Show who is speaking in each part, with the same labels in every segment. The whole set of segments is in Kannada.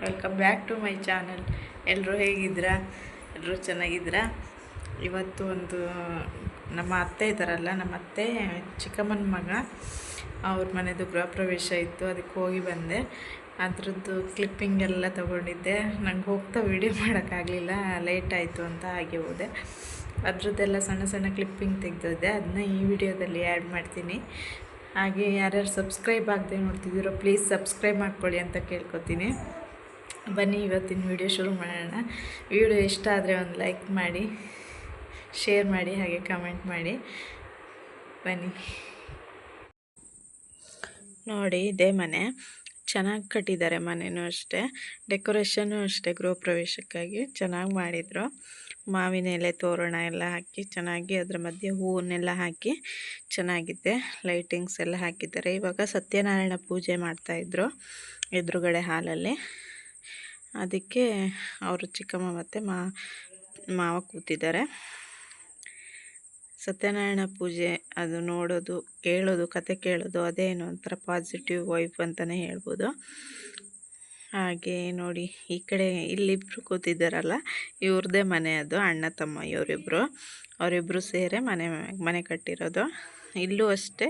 Speaker 1: Welcome back to my channel ಎಲ್ಲರೂ ಹೇಗಿದ್ದೀರಾ? ಎಲ್ಲರೂ ಚೆನ್ನಾಗಿದ್ದೀರಾ? ಇವತ್ತು ಒಂದು, ನಮ್ಮ ಅತ್ತೆ ಇದ್ದಾರಲ್ಲ, ನಮ್ಮ ಅತ್ತೆ ಚಿಕ್ಕಮ್ಮನ ಮಗ, ಅವ್ರ ಮನೆಯದು ಗೃಹ ಪ್ರವೇಶ ಇತ್ತು, ಅದಕ್ಕೆ ಹೋಗಿ ಬಂದೆ. ಅದರದ್ದು ಕ್ಲಿಪ್ಪಿಂಗ್ ಎಲ್ಲ ತೊಗೊಂಡಿದ್ದೆ. ನಂಗೆ ಹೋಗ್ತಾ ವೀಡಿಯೋ ಮಾಡೋಕ್ಕಾಗಲಿಲ್ಲ ಲೇಟ್ ಆಯಿತು ಅಂತ ಹಾಗೆ ಹೋದೆ. ಅದರದ್ದೆಲ್ಲ ಸಣ್ಣ ಸಣ್ಣ ಕ್ಲಿಪ್ಪಿಂಗ್ ತೆಗೆದಿದ್ದೆ. ಅದನ್ನ ಈ ವಿಡಿಯೋದಲ್ಲಿ ಆ್ಯಡ್ ಮಾಡ್ತೀನಿ. ಹಾಗೆ ಯಾರ್ಯಾರು ಸಬ್ಸ್ಕ್ರೈಬ್ ಆಗದೆ ನೋಡ್ತಿದ್ದೀರೋ ಪ್ಲೀಸ್ ಸಬ್ಸ್ಕ್ರೈಬ್ ಮಾಡ್ಕೊಳ್ಳಿ ಅಂತ ಕೇಳ್ಕೊತೀನಿ. ಬನ್ನಿ ಇವತ್ತಿನ ವಿಡಿಯೋ ಶುರು ಮಾಡೋಣ. ವಿಡಿಯೋ ಇಷ್ಟ ಆದರೆ ಒಂದು ಲೈಕ್ ಮಾಡಿ, ಶೇರ್ ಮಾಡಿ, ಹಾಗೆ ಕಮೆಂಟ್ ಮಾಡಿ. ಬನ್ನಿ. ನೋಡಿ, ಇದೇ ಮನೆ. ಚೆನ್ನಾಗಿ ಕಟ್ಟಿದ್ದಾರೆ ಮನೆಯೂ ಅಷ್ಟೇ. ಡೆಕೋರೇಷನ್ನು ಅಷ್ಟೇ ಗೃಹ ಪ್ರವೇಶಕ್ಕಾಗಿ ಚೆನ್ನಾಗಿ ಮಾಡಿದರು. ಮಾವಿನ ಎಲೆ ತೋರಣ ಎಲ್ಲ ಹಾಕಿ ಚೆನ್ನಾಗಿ ಅದರ ಮಧ್ಯೆ ಹೂವನ್ನೆಲ್ಲ ಹಾಕಿ ಚೆನ್ನಾಗಿದೆ. ಲೈಟಿಂಗ್ಸ್ ಎಲ್ಲ ಹಾಕಿದ್ದಾರೆ. ಇವಾಗ ಸತ್ಯನಾರಾಯಣ ಪೂಜೆ ಮಾಡ್ತಾಯಿದ್ರು ಎದುರುಗಡೆ ಹಾಲಲ್ಲಿ. ಅದಕ್ಕೆ ಅವರು ಚಿಕ್ಕಮ್ಮ ಮತ್ತು ಮಾವ ಕೂತಿದ್ದಾರೆ. ಸತ್ಯನಾರಾಯಣ ಪೂಜೆ ಅದು ನೋಡೋದು, ಕೇಳೋದು, ಕತೆ ಕೇಳೋದು ಅದೇನು ಒಂಥರ ಪಾಸಿಟಿವ್ ವೈಫ್ ಅಂತಲೇ ಹೇಳ್ಬೋದು. ಹಾಗೆ ನೋಡಿ, ಈ ಕಡೆ ಇಲ್ಲಿಬ್ರು ಕೂತಿದ್ದಾರಲ್ಲ ಇವ್ರದ್ದೇ ಮನೆ ಅದು, ಅಣ್ಣ ತಮ್ಮ ಇವರಿಬ್ಬರು ಅವರಿಬ್ಬರು ಸೇರೆ ಮನೆ ಮನೆ ಕಟ್ಟಿರೋದು. ಇಲ್ಲೂ ಅಷ್ಟೇ,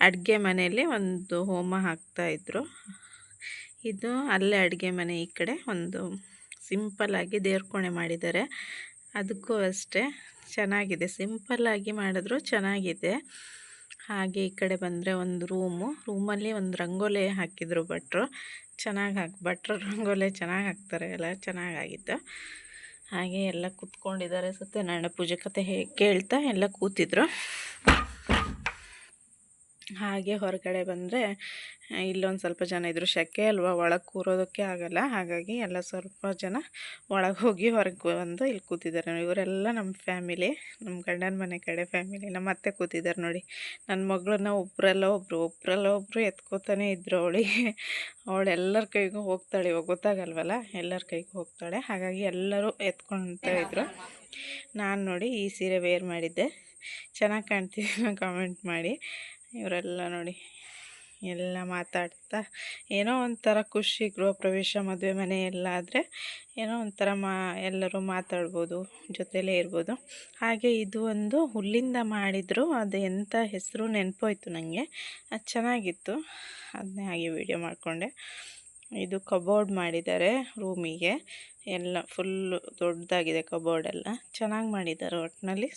Speaker 1: ಅಡುಗೆ ಮನೆಯಲ್ಲಿ ಒಂದು ಹೋಮ ಹಾಕ್ತಾಯಿದ್ರು ಇದು ಅಲ್ಲೇ ಅಡುಗೆ ಮನೆ ಈ ಕಡೆ, ಒಂದು ಸಿಂಪಲ್ಲಾಗಿ ದೇವ್ರ ಮಾಡಿದ್ದಾರೆ. ಅದಕ್ಕೂ ಅಷ್ಟೇ, ಚೆನ್ನಾಗಿದೆ. ಸಿಂಪಲ್ಲಾಗಿ ಮಾಡಿದ್ರು ಚೆನ್ನಾಗಿದೆ. ಹಾಗೆ ಈ ಕಡೆ ಬಂದರೆ ಒಂದು ರೂಮು. ರೂಮಲ್ಲಿ ಒಂದು ರಂಗೋಲಿ ಹಾಕಿದ್ರು ಭಟ್ರು. ಚೆನ್ನಾಗಿ ಹಾಕಿ, ಭಟ್ರು ರಂಗೋಲಿ ಚೆನ್ನಾಗಿ ಹಾಕ್ತಾರೆ ಎಲ್ಲ ಚೆನ್ನಾಗಾಗಿತ್ತು ಹಾಗೆ ಎಲ್ಲ ಕೂತ್ಕೊಂಡಿದ್ದಾರೆ ಸತ್ಯನಾರಾಯಣ ಪೂಜೆ ಕತೆ ಹೇಗೆ ಕೇಳ್ತಾ ಎಲ್ಲ ಕೂತಿದ್ರು. ಹಾಗೆ ಹೊರಗಡೆ ಬಂದರೆ ಇಲ್ಲೊಂದು ಸ್ವಲ್ಪ ಜನ ಇದ್ದರು ಶೆಕೆ ಅಲ್ವಾ? ಒಳಗೆ ಕೂರೋದಕ್ಕೆ ಆಗಲ್ಲ. ಹಾಗಾಗಿ ಎಲ್ಲ ಸ್ವಲ್ಪ ಜನ ಒಳಗೆ ಹೋಗಿ ಹೊರಗೆ ಬಂದು ಇಲ್ಲಿ ಕೂತಿದ್ದಾರೆ ಇವರೆಲ್ಲ ನಮ್ಮ ಫ್ಯಾಮಿಲಿ ನಮ್ಮ ಗಂಡನ ಮನೆ ಕಡೆ ಫ್ಯಾಮಿಲಿ. ನಮ್ಮ ಅತ್ತೆ ಕೂತಿದ್ದಾರೆ ನೋಡಿ. ನನ್ನ ಮಗಳನ್ನ ಒಬ್ಬರೆಲ್ಲ ಒಬ್ಬರು ಒಬ್ಬರೆಲ್ಲ ಒಬ್ಬರು ಎತ್ಕೋತಾನೆ ಇದ್ದರು ಅವಳಿಗೆ. ಅವಳು ಎಲ್ಲರ ಕೈಗೂ ಹೋಗ್ತಾಳೆ. ಇವಾಗ ಗೊತ್ತಾಗಲ್ವಲ್ಲ? ಎಲ್ಲರ ಕೈಗೂ ಹೋಗ್ತಾಳೆ. ಹಾಗಾಗಿ ಎಲ್ಲರೂ ಇದ್ರು. ನಾನು ನೋಡಿ ಈ ಸೀರೆ ವೇರ್ ಮಾಡಿದ್ದೆ. ಚೆನ್ನಾಗಿ ಕಾಣ್ತಿದ್ದೀನಿ ಕಾಮೆಂಟ್ ಮಾಡಿ. ಇವರೆಲ್ಲ ನೋಡಿ ಎಲ್ಲ ಮಾತಾಡ್ತಾ, ಏನೋ ಒಂಥರ ಖುಷಿ ಗೃಹ ಪ್ರವೇಶ, ಮದುವೆ ಮನೆ ಎಲ್ಲ ಆದರೆ ಏನೋ ಒಂಥರ ಮಾ, ಎಲ್ಲರೂ ಮಾತಾಡ್ಬೋದು, ಜೊತೆಲೇ ಇರ್ಬೋದು. ಹಾಗೆ ಇದು ಒಂದು ಹುಲ್ಲಿಂದ ಮಾಡಿದರು, ಅದು ಎಂಥ ಹೆಸರು ನೆನಪೋಯ್ತು ನನಗೆ ಅದು ಚೆನ್ನಾಗಿತ್ತು. ಅದನ್ನೇ ಹಾಗೆ ವೀಡಿಯೋ ಮಾಡಿಕೊಂಡೆ. ಇದು ಕಬೋರ್ಡ್ ಮಾಡಿದ್ದಾರೆ ರೂಮಿಗೆ. ಎಲ್ಲ ಫುಲ್ಲು ದೊಡ್ಡದಾಗಿದೆ ಕಬೋರ್ಡೆಲ್ಲ ಚೆನ್ನಾಗಿ ಮಾಡಿದ್ದಾರೆ ಒಟ್ಟಿನಲ್ಲಿ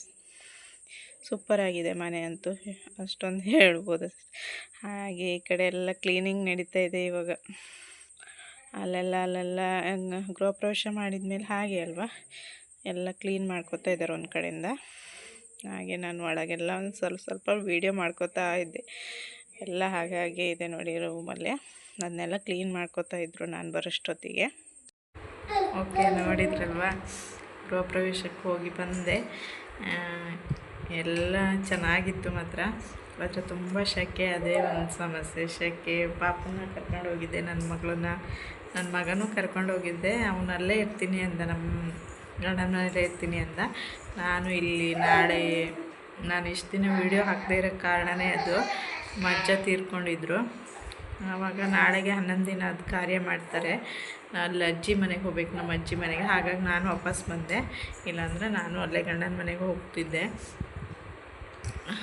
Speaker 1: ಸೂಪರಾಗಿದೆ ಮನೆ ಅಂತೂ ಅಷ್ಟೊಂದು ಹೇಳ್ಬೋದು ಹಾಗೆ ಈ ಕಡೆ ಎಲ್ಲ ಕ್ಲೀನಿಂಗ್ ನಡೀತಾ ಇದೆ ಇವಾಗ. ಅಲ್ಲೆಲ್ಲ ಅಲ್ಲೆಲ್ಲ ಗೃಹ ಪ್ರವೇಶ ಮಾಡಿದ ಮೇಲೆ ಹಾಗೆ ಅಲ್ವಾ? ಎಲ್ಲ ಕ್ಲೀನ್ ಮಾಡ್ಕೋತಾ ಇದ್ದಾರೆ ಒಂದು ಕಡೆಯಿಂದ. ಹಾಗೆ ನಾನು ಒಳಗೆಲ್ಲ ಒಂದು ಸ್ವಲ್ಪ ಸ್ವಲ್ಪ ವೀಡಿಯೋ ಮಾಡ್ಕೋತಾ ಇದ್ದೆ. ಎಲ್ಲ ಹಾಗೆ ಇದೆ ನೋಡಿ ರೂಮಲ್ಲಿ ಅದನ್ನೆಲ್ಲ ಕ್ಲೀನ್ ಮಾಡ್ಕೋತಾ ಇದ್ದರು ನಾನು ಬರೋಷ್ಟೊತ್ತಿಗೆ. ಓಕೆ ನೋಡಿದ್ರಲ್ವಾ? ಗೃಹ ಪ್ರವೇಶಕ್ಕೆ ಹೋಗಿ ಬಂದೆ. ಎಲ್ಲ ಚೆನ್ನಾಗಿತ್ತು ಮಾತ್ರ. ಮಾತ್ರ ತುಂಬ ಶೆಕೆ, ಅದೇ ಒಂದು ಸಮಸ್ಯೆ. ಶೆಕೆ, ಪಾಪನ ಕರ್ಕೊಂಡು ಹೋಗಿದ್ದೆ, ನನ್ನ ಮಗಳನ್ನ. ನನ್ನ ಮಗನೂ ಕರ್ಕೊಂಡು ಹೋಗಿದ್ದೆ. ಅವನಲ್ಲೇ ಇರ್ತೀನಿ ಅಂದ, ನಮ್ಮ ಗಂಡನಲ್ಲೇ ಇರ್ತೀನಿ ಅಂದ. ನಾನು ಇಲ್ಲಿ ನಾಳೆ, ನಾನು ಇಷ್ಟು ದಿನ ವೀಡಿಯೋ ಹಾಕದೇ ಇರೋ ಕಾರಣವೇ ಅದು. ಮಜ್ಜ ತೀರ್ಕೊಂಡಿದ್ರು. ಆವಾಗ ನಾಳೆಗೆ ಹನ್ನೊಂದು ದಿನ ಅದು ಕಾರ್ಯ ಮಾಡ್ತಾರೆ. ಅಲ್ಲಿ ಅಜ್ಜಿ ಮನೆಗೆ ಹೋಗ್ಬೇಕು, ನಮ್ಮ ಅಜ್ಜಿ ಮನೆಗೆ. ಹಾಗಾಗಿ ನಾನು ವಾಪಸ್ ಬಂದೆ. ಇಲ್ಲಾಂದರೆ ನಾನು ಅಲ್ಲೇ ಗಂಡನ ಮನೆಗೆ ಹೋಗ್ತಿದ್ದೆ.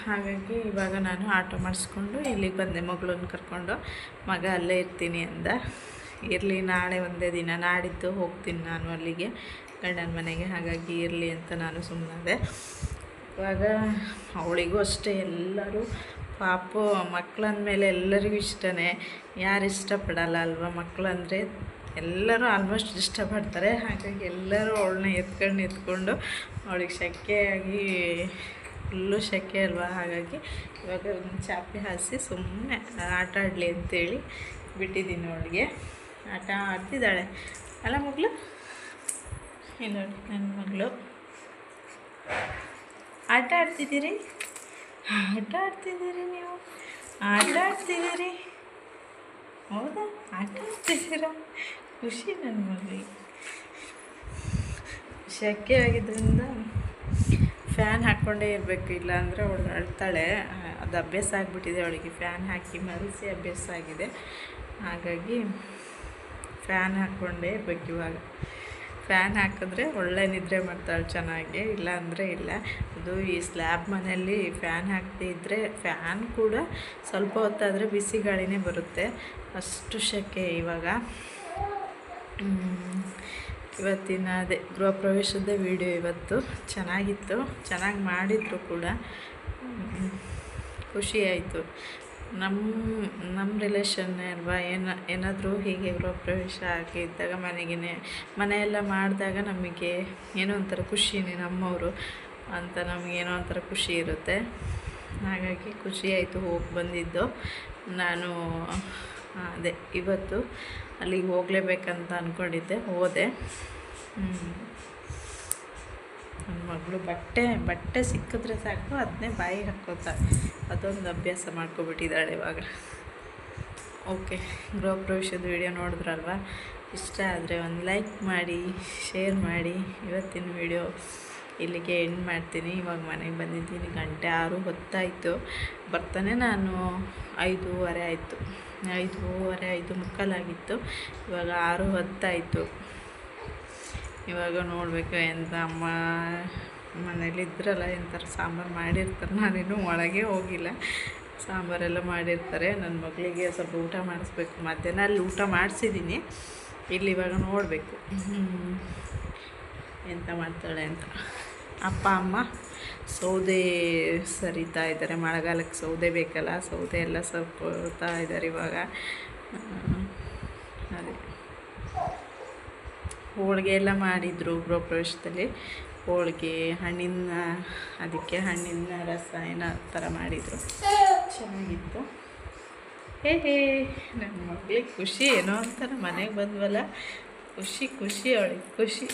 Speaker 1: ಹಾಗಾಗಿ ಇವಾಗ ನಾನು ಆಟೋ ಮಾಡಿಸ್ಕೊಂಡು ಇಲ್ಲಿಗೆ ಬಂದೆ, ಮಗಳನ್ನ ಕರ್ಕೊಂಡು. ಮಗ ಅಲ್ಲೇ ಇರ್ತೀನಿ ಅಂದ. ಇರಲಿ, ನಾಳೆ ಒಂದೇ ದಿನ. ನಾಡಿದ್ದು ಹೋಗ್ತೀನಿ ನಾನು ಅಲ್ಲಿಗೆ, ಗಂಡನ ಮನೆಗೆ. ಹಾಗಾಗಿ ಇರಲಿ ಅಂತ ನಾನು ಸುಮ್ಮನಾದೆ ಇವಾಗ ಅವಳಿಗೂ ಅಷ್ಟೇ, ಎಲ್ಲರೂ ಪಾಪು ಮಕ್ಕಳಂದಮೇಲೆ ಎಲ್ಲರಿಗೂ ಇಷ್ಟನೇ. ಯಾರು ಇಷ್ಟಪಡಲ್ಲ ಅಲ್ವಾ ಮಕ್ಕಳಂದರೆ ಎಲ್ಲರೂ ಆಲ್ಮೋಸ್ಟ್ ಇಷ್ಟಪಡ್ತಾರೆ. ಹಾಗಾಗಿ ಎಲ್ಲರೂ ಅವಳನ್ನ ಎತ್ಕೊಂಡು ಎತ್ಕೊಂಡು ಅವಳಿಗೆ ಶೆಕೆಯಾಗಿ ಫುಲ್ಲು ಸೆಕೆ ಅಲ್ವಾ? ಹಾಗಾಗಿ ಇವಾಗ ಒಂದು ಚಾಪೆ ಹಾಸಿ ಸುಮ್ಮನೆ ಆಟ ಆಡಲಿ ಅಂತೇಳಿ ಬಿಟ್ಟಿದ್ದೀನಿ ಅವಳಿಗೆ. ಆಟ ಆಡ್ತಿದ್ದಾಳೆ. ಅಲ್ಲ ಮಗಳು? ಇಲ್ಲ ನೋಡಿ ನನ್ನ ಮಗಳು. ಆಟ ಆಡ್ತಿದ್ದೀರಿ? ಆಟ ಆಡ್ತಿದ್ದೀರಿ ನೀವು? ಆಟ ಆಡ್ತಿದ್ದೀರಿ? ಹೌದಾ? ಆಟ ಆಡ್ತಿದ್ದೀರಾ? ಖುಷಿ ನನ್ನ ಮಗಳಿಗೆ. ಶೆಕೆ ಆಗಿದ್ದರಿಂದ ಫ್ಯಾನ್ ಹಾಕ್ಕೊಂಡೇ ಇರಬೇಕು ಇಲ್ಲಾಂದರೆ ಅವಳು ಅಳ್ತಾಳೆ. ಅದು ಅಭ್ಯಾಸ ಆಗಿಬಿಟ್ಟಿದೆ ಅವಳಿಗೆ, ಫ್ಯಾನ್ ಹಾಕಿ ಮರೆಸಿ ಅಭ್ಯಾಸ ಆಗಿದೆ. ಹಾಗಾಗಿ ಫ್ಯಾನ್ ಹಾಕ್ಕೊಂಡೇ ಇರಬೇಕು ಇವಾಗ. ಫ್ಯಾನ್ ಹಾಕಿದ್ರೆ ಒಳ್ಳೆ ನಿದ್ರೆ ಮಾಡ್ತಾಳೆ ಚೆನ್ನಾಗಿ, ಇಲ್ಲ ಅಂದರೆ ಇಲ್ಲ. ಅದು ಈ ಸ್ಲ್ಯಾಬ್ ಮನೆಯಲ್ಲಿ ಫ್ಯಾನ್ ಹಾಕದೇ ಇದ್ದರೆ ಫ್ಯಾನ್ ಕೂಡ ಸ್ವಲ್ಪ ಹೊತ್ತಾದರೆ ಬಿಸಿ ಗಾಳಿನೇ ಬರುತ್ತೆ. ಅಷ್ಟು ಶೆಕೆ ಇವಾಗ. ಇವತ್ತಿನ ಅದೇ ಗೃಹ ಪ್ರವೇಶದ ವಿಡಿಯೋ ಇವತ್ತು. ಚೆನ್ನಾಗಿತ್ತು. ಚೆನ್ನಾಗಿ ಮಾಡಿದ್ರು ಕೂಡ. ಖುಷಿಯಾಯಿತು ನಮ್ಮ ನಮ್ಮ ರಿಲೇಷನ್ ಅಲ್ವಾ? ಏನ, ಏನಾದರೂ ಹೀಗೆ ಗೃಹ ಪ್ರವೇಶ ಆಗಿದ್ದಾಗ ಮನೆಗೆ ಮನೆಯೆಲ್ಲ ಮಾಡಿದಾಗ ನಮಗೆ ಏನೋ ಒಂಥರ ಖುಷಿನೇ ನಮ್ಮವರು. ಅಂತ ನಮಗೇನೋ ಒಂಥರ ಖುಷಿ ಇರುತ್ತೆ. ಹಾಗಾಗಿ ಖುಷಿಯಾಯಿತು ಹೋಗಿ ಬಂದಿದ್ದು. ನಾನು, ಅದೇ, ಇವತ್ತು ಅಲ್ಲಿಗೆ ಹೋಗಲೇಬೇಕಂತ ಅಂದ್ಕೊಂಡಿದ್ದೆ ಹೋದೆ. ನನ್ನ ಮಗಳು ಬಟ್ಟೆ ಬಟ್ಟೆ ಸಿಕ್ಕಿದ್ರೆ ಸಾಕು ಅದನ್ನೇ ಬಾಯಿ ಹಾಕ್ಕೋತಾಳೆ ಅದೊಂದು ಅಭ್ಯಾಸ ಮಾಡ್ಕೊಬಿಟ್ಟಿದ್ದಾಳೆ ಇವಾಗ. ಓಕೆ ಗೃಹ ಪ್ರವೇಶದ ವಿಡಿಯೋ ನೋಡಿದ್ರಲ್ವ? ಇಷ್ಟ ಆದರೆ ಒಂದು ಲೈಕ್ ಮಾಡಿ, ಶೇರ್ ಮಾಡಿ. ಇವತ್ತಿನ ವಿಡಿಯೋ ಇಲ್ಲಿಗೆ ಎಂಡ್ ಮಾಡ್ತೀನಿ. ಇವಾಗ ಮನೆಗೆ ಬಂದಿದ್ದೀನಿ. ಗಂಟೆ ಆರು ಹೊತ್ತಾಯಿತು. ಬರ್ತಾನೆ ನಾನು ಐದೂವರೆ ಆಯಿತು. ಐದೂವರೆ, ಐದು ಮುಕ್ಕಾಲಾಗಿತ್ತು. ಇವಾಗ ಆರು ಹೊತ್ತಾಯಿತು. ಇವಾಗ ನೋಡಬೇಕು ಎಂತ ಅಮ್ಮ ಮನೇಲಿ ಇದ್ರಲ್ಲ ಎಂಥರ ಸಾಂಬಾರು ಮಾಡಿರ್ತಾರೆ. ನಾನಿನ್ನೂ ಒಳಗೆ ಹೋಗಿಲ್ಲ. ಸಾಂಬಾರೆಲ್ಲ ಮಾಡಿರ್ತಾರೆ. ನನ್ನ ಮಗಳಿಗೆ ಸ್ವಲ್ಪ ಊಟ ಮಾಡಿಸ್ಬೇಕು. ಮಧ್ಯಾಹ್ನ ಅಲ್ಲಿ ಊಟ ಮಾಡಿಸಿದ್ದೀನಿ ಇಲ್ಲಿ ಇವಾಗ ನೋಡಬೇಕು. ಎಂತ ಮಾಡ್ತಾಳೆ ಅಂತ. ಅಪ್ಪ, ಅಮ್ಮ, ಸೌದೆ ಸರಿತಾ ಇದ್ದಾರೆ. ಮಳೆಗಾಲಕ್ಕೆ ಸೌದೆ ಬೇಕಲ್ಲ, ಸೌದೆ ಎಲ್ಲ ಸರ್ಕೊಳ್ತಾ ಇದ್ದಾರೆ ಇವಾಗ. ಅದೇ. ಹೋಳಿಗೆ ಎಲ್ಲ ಮಾಡಿದರು ಗೃಹಪ್ರವೇಶದಲ್ಲಿ ಹೋಳಿಗೆ ಹಣ್ಣಿನ, ಅದಕ್ಕೆ ಹಣ್ಣಿನ ರಸ ಏನೋ ಥರ ಮಾಡಿದರು. ಚೆನ್ನಾಗಿತ್ತು. ಹೇ ಹೇ ನನ್ನ ಮಗಳಿಗೆ ಖುಷಿ ಏನೋ ಅಂತಾರೆ ಮನೆಗೆ ಬಂದ್ವಲ್ಲ. ಖುಷಿ ಖುಷಿ ಅವಳಿಗೆ, ಖುಷಿ.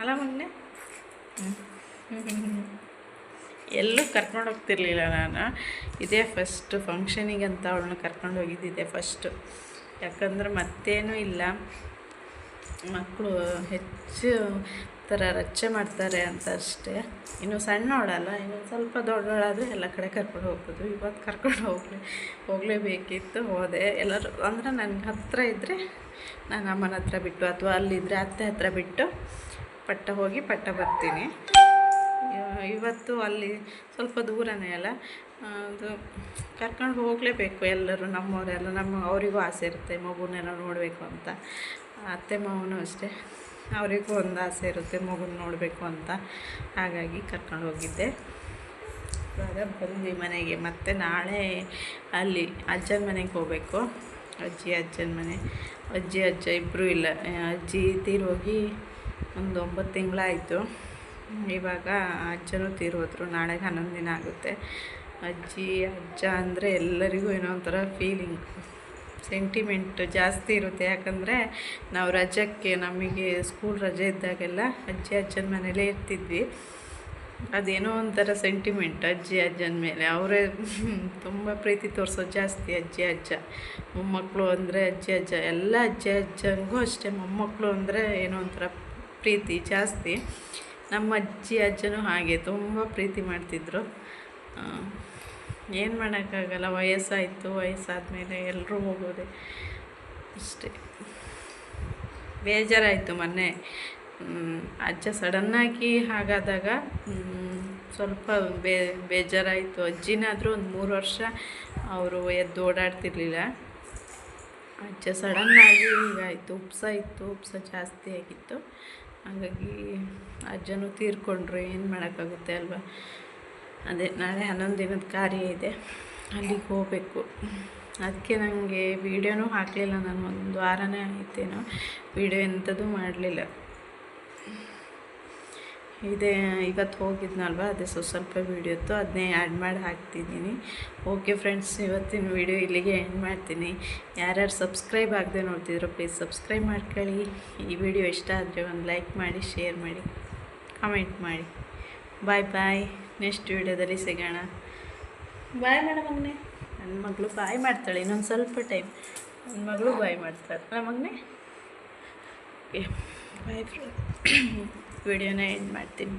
Speaker 1: ಅಲ್ಲ ಮೊನ್ನೆ? ಎಲ್ಲೂ ಕರ್ಕೊಂಡು ಹೋಗ್ತಿರ್ಲಿಲ್ಲ ನಾನು. ಇದೇ ಫಸ್ಟ್ ಫಂಕ್ಷನಿಗೆ ಅಂತ ಅವಳನ್ನ ಕರ್ಕೊಂಡು ಹೋಗಿದ್ದಿದ್ದೆ ಫಸ್ಟು ಯಾಕಂದ್ರೆ ಮತ್ತೇನೂ ಇಲ್ಲ. ಮಕ್ಕಳು ಹೆಚ್ಚು ಥರ ರಚ್ಚೆ ಮಾಡ್ತಾರೆ ಅಂತ ಅಷ್ಟೇ. ಇನ್ನು ಸಣ್ಣವಳಲ್ಲ ಇನ್ನು ಸ್ವಲ್ಪ ದೊಡ್ಡವಳಾದರೆ ಎಲ್ಲ ಕಡೆ ಕರ್ಕೊಂಡು ಹೋಗ್ಬೋದು. ಇವತ್ತು ಕರ್ಕೊಂಡು ಹೋಗಲಿ, ಹೋಗಲೇಬೇಕಿತ್ತು ಹೋದೆ. ಎಲ್ಲರೂ ಅಂದರೆ ನನಗೆ ಹತ್ತಿರ ಇದ್ದರೆ ನಾನು ಅಮ್ಮನ ಹತ್ರ ಬಿಟ್ಟು ಅಥವಾ ಅಲ್ಲಿದ್ದರೆ ಅತ್ತೆ ಹತ್ರ ಬಿಟ್ಟು ಪಟ್ಟ ಹೋಗಿ ಪಟ್ಟ ಬರ್ತೀನಿ. ಇವತ್ತು ಅಲ್ಲಿ ಸ್ವಲ್ಪ ದೂರನೇ ಅಲ್ಲ. ಅದು ಕರ್ಕೊಂಡು ಹೋಗಲೇಬೇಕು ಎಲ್ಲರೂ, ನಮ್ಮವರೆಲ್ಲ, ನಮ್ಮ, ಅವರಿಗೂ ಆಸೆ ಇರುತ್ತೆ ಮಗುನೆಲ್ಲ ನೋಡಬೇಕು ಅಂತ. ಅತ್ತೆ, ಮಾವನು ಅಷ್ಟೇ. ಅವರಿಗೂ ಒಂದು ಆಸೆ ಇರುತ್ತೆ, ಮಗುನ ನೋಡಬೇಕು ಅಂತ. ಹಾಗಾಗಿ ಕರ್ಕೊಂಡು ಹೋಗಿದ್ದೆ. ಇವಾಗ ಬಂದ್ವಿ ಮನೆಗೆ. ಮತ್ತು ನಾಳೆ ಅಲ್ಲಿ ಅಜ್ಜನ ಮನೆಗೆ ಹೋಗಬೇಕು. ಅಜ್ಜಿ, ಅಜ್ಜನ ಮನೆ. ಅಜ್ಜಿ, ಅಜ್ಜ ಇಬ್ಬರೂ ಇಲ್ಲ. ಅಜ್ಜಿ ತೀರೋಗಿ ಒಂದು ಒಂಬತ್ತು ತಿಂಗಳಾಯಿತು. ಇವಾಗ ಅಜ್ಜನೂ ತೀರೋದ್ರು. ನಾಳೆಗೆ ಹನ್ನೊಂದು ದಿನ ಆಗುತ್ತೆ. ಅಜ್ಜಿ, ಅಜ್ಜ ಅಂದರೆ ಎಲ್ಲರಿಗೂ ಏನೋ ಒಂಥರ ಫೀಲಿಂಗ್ ಸೆಂಟಿಮೆಂಟ್ ಜಾಸ್ತಿ ಇರುತ್ತೆ. ಯಾಕಂದರೆ ನಾವು ರಜಕ್ಕೆ ನಮಗೆ ಸ್ಕೂಲ್ ರಜೆ ಇದ್ದಾಗೆಲ್ಲ ಅಜ್ಜಿ ಅಜ್ಜನ ಮನೇಲೇ ಇರ್ತಿದ್ವಿ. ಅದೇನೋ ಒಂಥರ ಸೆಂಟಿಮೆಂಟ್ ಅಜ್ಜಿ ಅಜ್ಜನ ಮೇಲೆ. ಅವರೇ ತುಂಬ ಪ್ರೀತಿ ತೋರಿಸೋದು ಜಾಸ್ತಿ ಅಜ್ಜಿ ಅಜ್ಜ. ಮೊಮ್ಮಕ್ಕಳು ಅಂದರೆ ಅಜ್ಜಿ ಅಜ್ಜ. ಎಲ್ಲ ಅಜ್ಜಿ ಅಜ್ಜಂಗೂ ಅಷ್ಟೇ. ಮೊಮ್ಮಕ್ಕಳು ಅಂದರೆ ಏನೋ ಒಂಥರ ಪ್ರೀತಿ ಜಾಸ್ತಿ. ನಮ್ಮ ಅಜ್ಜಿ ಅಜ್ಜನೂ ಹಾಗೆ ತುಂಬ ಪ್ರೀತಿ ಮಾಡ್ತಿದ್ರು. ಏನು ಮಾಡೋಕ್ಕಾಗಲ್ಲ, ವಯಸ್ಸಾಯಿತು, ವಯಸ್ಸಾದಮೇಲೆ ಎಲ್ಲರೂ ಹೋಗೋದೆ ಅಷ್ಟೇ. ಬೇಜಾರಾಯಿತು ಮೊನ್ನೆ. ಅಜ್ಜ ಸಡನ್ನಾಗಿ ಹಾಗಾದಾಗ ಸ್ವಲ್ಪ ಬೇ, ಬೇಜಾರಾಯಿತು. ಅಜ್ಜಿನಾದರೂ ಒಂದು ಮೂರು ವರ್ಷ ಅವರು ಎದ್ದು ಓಡಾಡ್ತಿರ್ಲಿಲ್ಲ. ಅಜ್ಜ ಸಡನ್ನಾಗಿ ಹೀಗಾಯಿತು. ಉಪ್ಸ ಇತ್ತು, ಉಪ್ಸ ಜಾಸ್ತಿ ಆಗಿತ್ತು. ಹಾಗಾಗಿ ಅಜ್ಜನೂ ತೀರ್ಕೊಂಡ್ರು. ಏನು ಮಾಡೋಕ್ಕಾಗುತ್ತೆ ಅಲ್ವಾ? ಅದೇ ನಾಳೆ ಹನ್ನೊಂದು ದಿನದ ಕಾರ್ಯ ಇದೆ. ಅಲ್ಲಿಗೆ ಹೋಗಬೇಕು. ಅದಕ್ಕೆ ನನಗೆ ವೀಡಿಯೋನೂ ಹಾಕಲಿಲ್ಲ ನಾನು, ಒಂದು ವಾರನೇ ಆಯ್ತೇನೋ. ವೀಡಿಯೋ ಎಂಥದ್ದು ಮಾಡಲಿಲ್ಲ. ಇದೇ, ಇವತ್ತು ಹೋಗಿದ್ನಲ್ವ? ಅದೇ ಸ್ವಲ್ಪ ಸ್ವಲ್ಪ ವೀಡಿಯೋ ಇತ್ತು. ಅದನ್ನೇ ಆ್ಯಡ್ ಮಾಡಿ ಹಾಕ್ತಿದ್ದೀನಿ. ಓಕೆ ಫ್ರೆಂಡ್ಸ್, ಇವತ್ತಿನ ವೀಡಿಯೋ ಇಲ್ಲಿಗೆ ಎಂಡ್ ಮಾಡ್ತೀನಿ. ಯಾರ್ಯಾರು ಸಬ್ಸ್ಕ್ರೈಬ್ ಆಗದೆ ನೋಡ್ತಿದ್ರು, ಪ್ಲೀಸ್ ಸಬ್ಸ್ಕ್ರೈಬ್ ಮಾಡ್ಕೊಳ್ಳಿ. ಈ ವಿಡಿಯೋ ಇಷ್ಟ ಆದರೆ ಒಂದು ಲೈಕ್ ಮಾಡಿ, ಶೇರ್ ಮಾಡಿ, ಕಮೆಂಟ್ ಮಾಡಿ. ಬಾಯ್ ಬಾಯ್. ನೆಕ್ಸ್ಟ್ ವೀಡಿಯೋದಲ್ಲಿ ಸಿಗೋಣ. ಬಾಯ್ ಮೇಡಮ್ ಮಗನೇ. ನನ್ನ ಮಗಳು ಬಾಯ್ ಮಾಡ್ತಾಳೆ, ಇನ್ನೊಂದು ಸ್ವಲ್ಪ ಟೈಮ್ ನನ್ನ ಮಗಳು ಬಾಯ್ ಮಾಡ್ತಾಳೆ. ನನ್ನ ಮಗನೇ? ಓಕೆ ಬಾಯ್ ವಿಡಿಯೋನ ಎಂಡ್ ಮಾಡ್ತೀನಿ.